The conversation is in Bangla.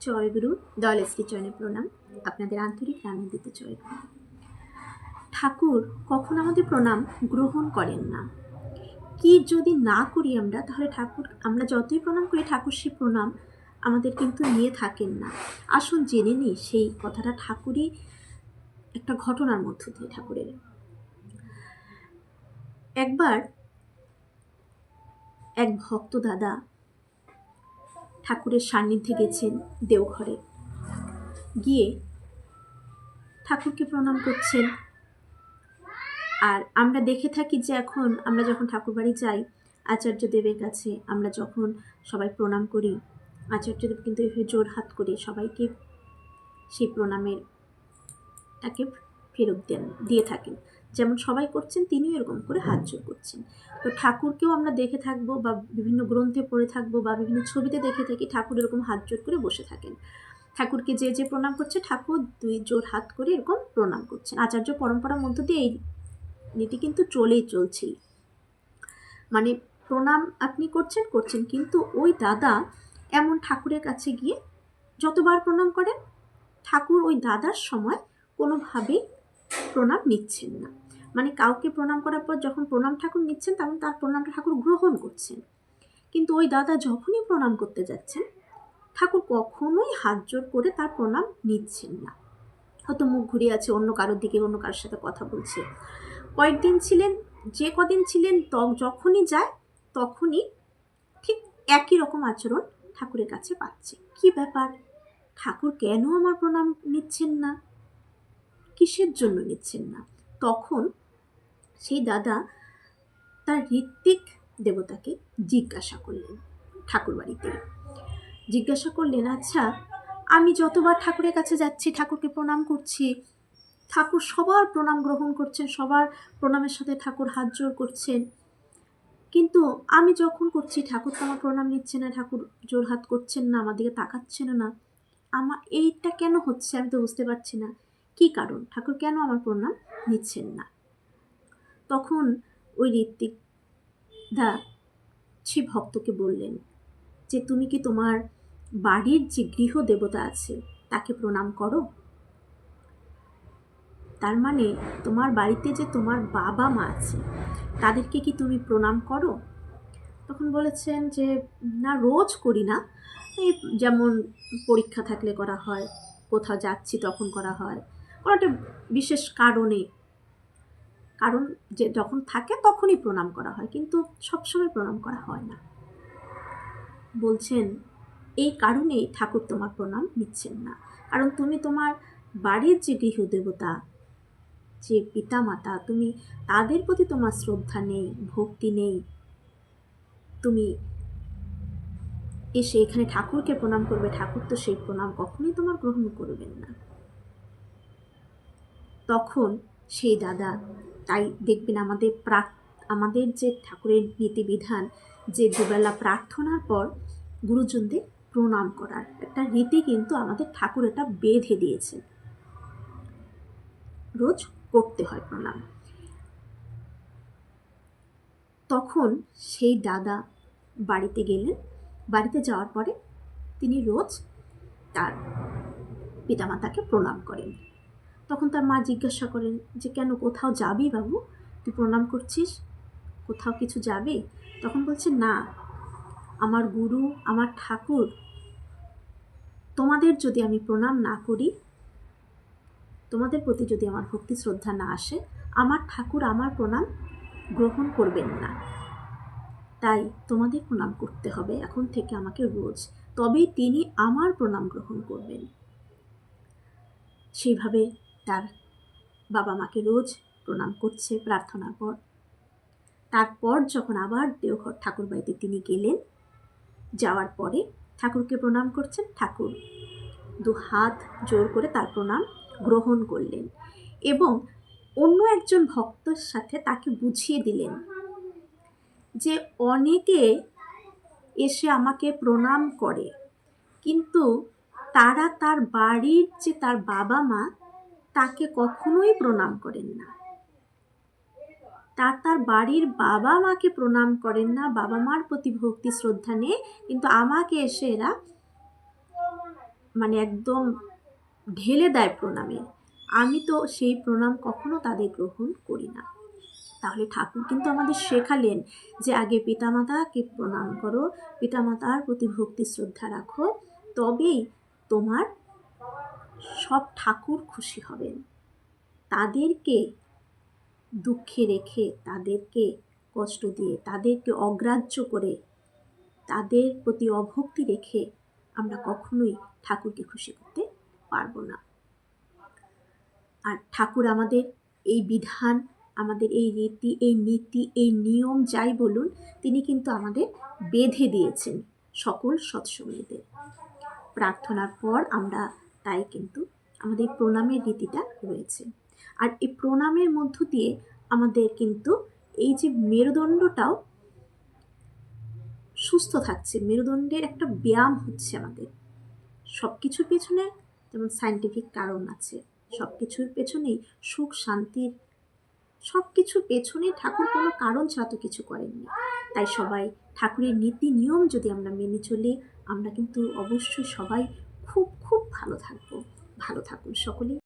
জয়গুরু দলেশ্রী চরণে প্রণাম। আপনাদের আন্তরিক আনন্দিত জয়গুরু ঠাকুর, কখন আমাদের প্রণাম গ্রহণ করেন না। কি যদি না করি আমরা, তাহলে ঠাকুর, আমরা যতই প্রণাম করি, ঠাকুর সেই প্রণাম আমাদের কিন্তু নিয়ে থাকেন না। আসুন জেনে নিই, সেই কথাটা ঠাকুরই একটা ঘটনার মধ্য দিয়ে ঠাকুরের। একবার এক ভক্ত দাদা ঠাকুরের সান্নিধ্যে গেছেন দেওঘরে। গিয়ে ঠাকুরকে প্রণাম করছেন। আর আমরা দেখে থাকি যে এখন আমরা যখন ঠাকুর বাড়ি যাই, আচার্য দেবের কাছে আমরা যখন সবাই প্রণাম করি আচার্যদেব কিন্তু এভাবে জোর হাত করে সবাইকে সেই প্রণামের তাকে ফেরত দেন, দিয়ে থাকেন। যেমন সবাই করছেন তিনিও এরকম করে হাত জোর করছেন। তো ঠাকুরকেও আমরা দেখে থাকব বা বিভিন্ন গ্রন্থে পড়ে থাকব বা বিভিন্ন ছবিতে দেখে থাকি ঠাকুর এরকম হাত জোর করে বসে থাকেন। ঠাকুরকে যে যে প্রণাম করছে ঠাকুর দুই জোর হাত করে এরকম প্রণাম করছেন। আচার্য পরম্পরার মধ্য দিয়ে এই নীতি কিন্তু চলেই চলছেই। মানে প্রণাম আপনি করছেন করছেন কিন্তু ওই দাদা এমন ঠাকুরের কাছে গিয়ে যতবার প্রণাম করেন ঠাকুর ওই দাদার সময় কোনোভাবেই প্রণাম নিচ্ছেন না। মানে কাউকে প্রণাম করার পর যখন প্রণাম ঠাকুর নিচ্ছেন, তখন তার প্রণামটা ঠাকুর গ্রহণ করছেন। কিন্তু ওই দাদা যখনই প্রণাম করতে যাচ্ছেন, ঠাকুর কখনোই হাত জোর করে তার প্রণাম নিচ্ছেন না। হয়তো মুখ ঘুরিয়ে আছে, অন্য কারোর দিকে অন্য কারোর সাথে কথা বলছে। কয়েকদিন ছিলেন, যে কদিন ছিলেন যখনই যায়, তখনই ঠিক একই রকম আচরণ ঠাকুরের কাছে পাচ্ছে। কি ব্যাপার? ঠাকুর কেন আমার প্রণাম নিচ্ছেন না? কিসের জন্য নিচ্ছেন না? তখন সেই দাদা তার ঋত্বিক দেবতাকে জিজ্ঞাসা করলেন ঠাকুর বাড়িতে জিজ্ঞাসা করলেন আচ্ছা আমি যতবার ঠাকুরের কাছে যাচ্ছি, ঠাকুরকে প্রণাম করছি, ঠাকুর সবার প্রণাম গ্রহণ করছেন, সবার প্রণামের সাথে ঠাকুর হাত জোর করছেন, কিন্তু আমি যখন করছি, ঠাকুর তো আমার প্রণাম নিচ্ছে না, ঠাকুর জোর হাত করছেন না, আমার দিকে তাকাচ্ছেন না। আমার এইটা কেন হচ্ছে আমি তো বুঝতে পারছি না। কি কারণ? ঠাকুর কেন আমার প্রণাম নিচ্ছেন না? তখন ওই ঋত্বিক দা সে ভক্তকে বললেন যে, তুমি কি তোমার বাড়ির যে গৃহ দেবতা আছে তাকে প্রণাম করো? তার মানে তোমার বাড়িতে যে তোমার বাবা মা আছে, তাদেরকে কি তুমি প্রণাম করো? তখন বলেছেন যে, না, রোজ করি না। এই যেমন পরীক্ষা থাকলে করা হয়, কোথাও যাচ্ছি তখন করা হয়। কোনো একটা বিশেষ কারণে কারণ যে যখন থাকে তখনই প্রণাম করা হয়, কিন্তু সবসময় প্রণাম করা হয় না। বলছেন, এই কারণেই ঠাকুর তোমার প্রণাম নিচ্ছেন না। কারণ তুমি তোমার বাড়ির যে গৃহদেবতা, যে পিতা মাতা তুমি তাদের প্রতি তোমার শ্রদ্ধা নেই, ভক্তি নেই। তুমি এসে এখানে ঠাকুরকে প্রণাম করবে, ঠাকুর তো সেই প্রণাম কখনোই তোমার গ্রহণ করবেন না। তখন সেই দাদা তাই দেখবেন আমাদের প্রাক আমাদের যে ঠাকুরের নীতিবিধান, যে দুবেলা প্রার্থনার পর গুরুজনদের প্রণাম করার একটা রীতি কিন্তু আমাদের ঠাকুর এটা বেঁধে দিয়েছে। রোজ করতে হয় প্রণাম। তখন সেই দাদা বাড়িতে গেলেন। বাড়িতে যাওয়ার পরে তিনি রোজ তার পিতামাতাকে প্রণাম করেন। তখন তার মা জিজ্ঞাসা করেন যে, কেন কোথাও যাবি বাবু? তুই প্রণাম করছিস? কোথাও কিছু যাবে? তখন বলছে না, আমার গুরু, আমার ঠাকুর, তোমাদের যদি আমি প্রণাম না করি, তোমাদের প্রতি যদি আমার ভক্তি শ্রদ্ধা না আসে, আমার ঠাকুর আমার প্রণাম গ্রহণ করবেন না। তাই তোমাদের প্রণাম করতে হবে এখন থেকে আমাকে রোজ। তবেই তিনি আমার প্রণাম গ্রহণ করবেন। সেইভাবে তার বাবা মাকে রোজ প্রণাম করছে প্রার্থনার পর। তারপর যখন আবার দেওঘর ঠাকুর বাড়িতে তিনি গেলেন, যাওয়ার পরে ঠাকুরকে প্রণাম করছেন। ঠাকুর দু হাত জোর করে তার প্রণাম গ্রহণ করলেন এবং অন্য একজন ভক্তর সাথে তাকে বুঝিয়ে দিলেন যে অনেকে এসে আমাকে প্রণাম করে, কিন্তু তারা তার বাড়ির যে তার বাবা মা তাকে কখনোই প্রণাম করেন না। তার তার বাড়ির বাবা মাকে প্রণাম করেন না। বাবা মার প্রতি ভক্তি, শ্রদ্ধা নেই। কিন্তু আমাকে এসে এরা মানে একদম ঢেলে দেয় প্রণামে। আমি তো সেই প্রণাম কখনো তাদের গ্রহণ করি না। তাহলে ঠাকুর কিন্তু আমাদের শেখালেন যে আগে পিতামাতাকে প্রণাম করো, পিতামাতার প্রতি ভক্তি, শ্রদ্ধা রাখো। তবেই তোমার সব ঠাকুর খুশি হবেন। তাদেরকে দুঃখে রেখে, তাদেরকে কষ্ট দিয়ে, তাদেরকে অগ্রাহ্য করে, তাদের প্রতি অভক্তি রেখে আমরা কখনোই ঠাকুরকে খুশি করতে পারব না। আর ঠাকুর আমাদের এই বিধান, আমাদের এই রীতি, এই নীতি, এই নিয়ম যাই বলুন, তিনি কিন্তু আমাদের বেঁধে দিয়েছেন সকল সৎসঙ্গীদের। প্রার্থনার পর আমরা তাই কিন্তু আমাদের প্রণামের রীতিটা রয়েছে। আর এই প্রণামের মধ্য দিয়ে আমাদের কিন্তু এই যে মেরুদণ্ডটাও সুস্থ থাকছে, মেরুদণ্ডের একটা ব্যায়াম হচ্ছে আমাদের। সব কিছুর পেছনে যেমন সায়েন্টিফিক কারণ আছে সব কিছুর পেছনেই সুখ, শান্তির সব কিছুর পেছনেই ঠাকুর কোনো কারণ ছাড়া তো কিছু করেননি। তাই সবাই ঠাকুরের নীতি নিয়ম যদি আমরা মেনে চলি, আমরা কিন্তু অবশ্যই সবাই ভালো থাকব ভালো থাকুন সকলেই।